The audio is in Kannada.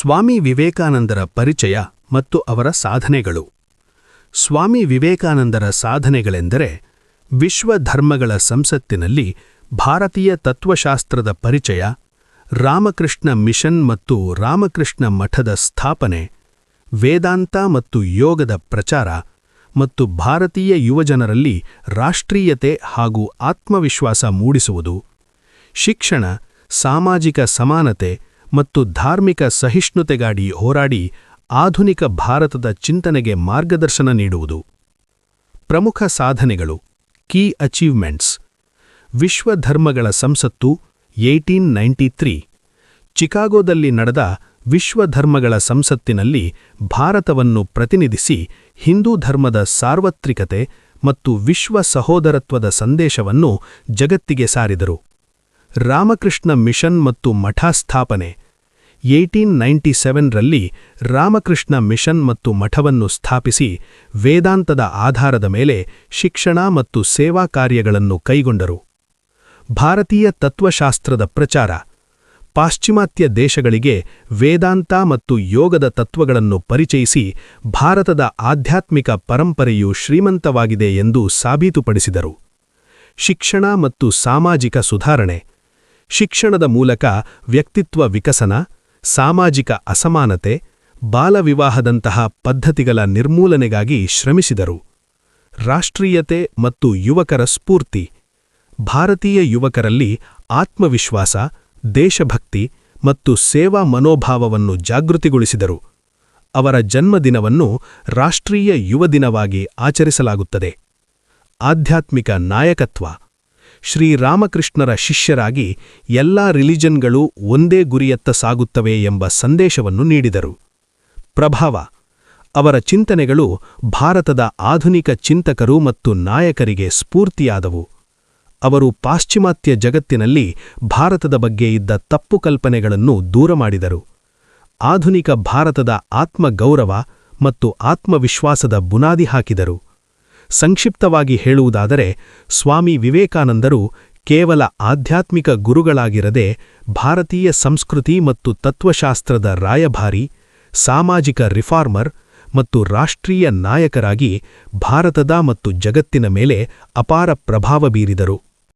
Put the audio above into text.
ಸ್ವಾಮಿ ವಿವೇಕಾನಂದರ ಪರಿಚಯ ಮತ್ತು ಅವರ ಸಾಧನೆಗಳು. ಸ್ವಾಮಿ ವಿವೇಕಾನಂದರ ಸಾಧನೆಗಳೆಂದರೆ ವಿಶ್ವ ಧರ್ಮಗಳ ಸಂಸತ್ತಿನಲ್ಲಿ ಭಾರತೀಯ ತತ್ವಶಾಸ್ತ್ರದ ಪರಿಚಯ, ರಾಮಕೃಷ್ಣ ಮಿಷನ್ ಮತ್ತು ರಾಮಕೃಷ್ಣ ಮಠದ ಸ್ಥಾಪನೆ, ವೇದಾಂತ ಮತ್ತು ಯೋಗದ ಪ್ರಚಾರ ಮತ್ತು ಭಾರತೀಯ ಯುವಜನರಲ್ಲಿ ರಾಷ್ಟ್ರೀಯತೆ ಹಾಗೂ ಆತ್ಮವಿಶ್ವಾಸ ಮೂಡಿಸುವುದು, ಶಿಕ್ಷಣ, ಸಾಮಾಜಿಕ ಸಮಾನತೆ ಮತ್ತು ಧಾರ್ಮಿಕ ಸಹಿಷ್ಣುತೆಗಾಡಿ ಹೋರಾಡಿ ಆಧುನಿಕ ಭಾರತದ ಚಿಂತನೆಗೆ ಮಾರ್ಗದರ್ಶನ ನೀಡುವುದು. ಪ್ರಮುಖ ಸಾಧನೆಗಳು. ಕೀ ಅಚೀವ್ಮೆಂಟ್ಸ್ ವಿಶ್ವ ಧರ್ಮಗಳ ಸಂಸತ್ತು, ಏಯ್ಟೀನ್ ನೈಂಟಿ ಚಿಕಾಗೋದಲ್ಲಿ ನಡೆದ ವಿಶ್ವ ಧರ್ಮಗಳ ಸಂಸತ್ತಿನಲ್ಲಿ ಭಾರತವನ್ನು ಪ್ರತಿನಿಧಿಸಿ ಹಿಂದೂ ಧರ್ಮದ ಸಾರ್ವತ್ರಿಕತೆ ಮತ್ತು ವಿಶ್ವ ಸಹೋದರತ್ವದ ಸಂದೇಶವನ್ನು ಜಗತ್ತಿಗೆ ಸಾರಿದರು. ರಾಮಕೃಷ್ಣ ಮಿಷನ್ ಮತ್ತು ಮಠ ಸ್ಥಾಪನೆ. ಏಯ್ಟೀನ್ ನೈಂಟಿ ಸೆವೆನ್ರಲ್ಲಿ ರಾಮಕೃಷ್ಣ ಮಿಷನ್ ಮತ್ತು ಮಠವನ್ನು ಸ್ಥಾಪಿಸಿ ವೇದಾಂತದ ಆಧಾರದ ಮೇಲೆ ಶಿಕ್ಷಣ ಮತ್ತು ಸೇವಾ ಕಾರ್ಯಗಳನ್ನು ಕೈಗೊಂಡರು. ಭಾರತೀಯ ತತ್ವಶಾಸ್ತ್ರದ ಪ್ರಚಾರ. ಪಾಶ್ಚಿಮಾತ್ಯ ದೇಶಗಳಿಗೆ ವೇದಾಂತ ಮತ್ತು ಯೋಗದ ತತ್ವಗಳನ್ನು ಪರಿಚಯಿಸಿ ಭಾರತದ ಆಧ್ಯಾತ್ಮಿಕ ಪರಂಪರೆಯು ಶ್ರೀಮಂತವಾಗಿದೆ ಎಂದು ಸಾಬೀತುಪಡಿಸಿದರು. ಶಿಕ್ಷಣ ಮತ್ತು ಸಾಮಾಜಿಕ ಸುಧಾರಣೆ. ಶಿಕ್ಷಣದ ಮೂಲಕ ವ್ಯಕ್ತಿತ್ವ ವಿಕಸನ, ಸಾಮಾಜಿಕ ಅಸಮಾನತೆ, ಬಾಲವಿವಾಹದಂತಹ ಪದ್ಧತಿಗಳ ನಿರ್ಮೂಲನೆಗಾಗಿ ಶ್ರಮಿಸಿದರು. ರಾಷ್ಟ್ರೀಯತೆ ಮತ್ತು ಯುವಕರ ಸ್ಫೂರ್ತಿ, ಭಾರತೀಯ ಯುವಕರಲ್ಲಿ ಆತ್ಮವಿಶ್ವಾಸ, ದೇಶಭಕ್ತಿ ಮತ್ತು ಸೇವಾ ಮನೋಭಾವವನ್ನು ಜಾಗೃತಿಗೊಳಿಸಿದರು. ಅವರ ಜನ್ಮದಿನವನ್ನು ರಾಷ್ಟ್ರೀಯ ಯುವ ದಿನವಾಗಿ ಆಚರಿಸಲಾಗುತ್ತದೆ. ಆಧ್ಯಾತ್ಮಿಕ ನಾಯಕತ್ವ ಶ್ರೀರಾಮಕೃಷ್ಣರ ಶಿಷ್ಯರಾಗಿ ಎಲ್ಲಾ ರಿಲಿಜನ್ಗಳು ಒಂದೇ ಗುರಿಯತ್ತ ಸಾಗುತ್ತವೆ ಎಂಬ ಸಂದೇಶವನ್ನು ನೀಡಿದರು. ಪ್ರಭಾವ, ಅವರ ಚಿಂತನೆಗಳು ಭಾರತದ ಆಧುನಿಕ ಚಿಂತಕರು ಮತ್ತು ನಾಯಕರಿಗೆ ಸ್ಫೂರ್ತಿಯಾದವು. ಅವರು ಪಾಶ್ಚಿಮಾತ್ಯ ಜಗತ್ತಿನಲ್ಲಿ ಭಾರತದ ಬಗ್ಗೆ ಇದ್ದ ತಪ್ಪು ಕಲ್ಪನೆಗಳನ್ನು ದೂರ ಮಾಡಿದರು. ಆಧುನಿಕ ಭಾರತದ ಆತ್ಮಗೌರವ ಮತ್ತು ಆತ್ಮವಿಶ್ವಾಸದ ಬುನಾದಿ ಹಾಕಿದರು. ಸಂಕ್ಷಿಪ್ತವಾಗಿ ಹೇಳುವುದಾದರೆ, ಸ್ವಾಮಿ ವಿವೇಕಾನಂದರು ಕೇವಲ ಆಧ್ಯಾತ್ಮಿಕ ಗುರುಗಳಾಗಿರದೆ ಭಾರತೀಯ ಸಂಸ್ಕೃತಿ ಮತ್ತು ತತ್ವಶಾಸ್ತ್ರದ ರಾಯಭಾರಿ, ಸಾಮಾಜಿಕ ರಿಫಾರ್ಮರ್ ಮತ್ತು ರಾಷ್ಟ್ರೀಯ ನಾಯಕರಾಗಿ ಭಾರತದ ಮತ್ತು ಜಗತ್ತಿನ ಮೇಲೆ ಅಪಾರ ಪ್ರಭಾವ ಬೀರಿದರು.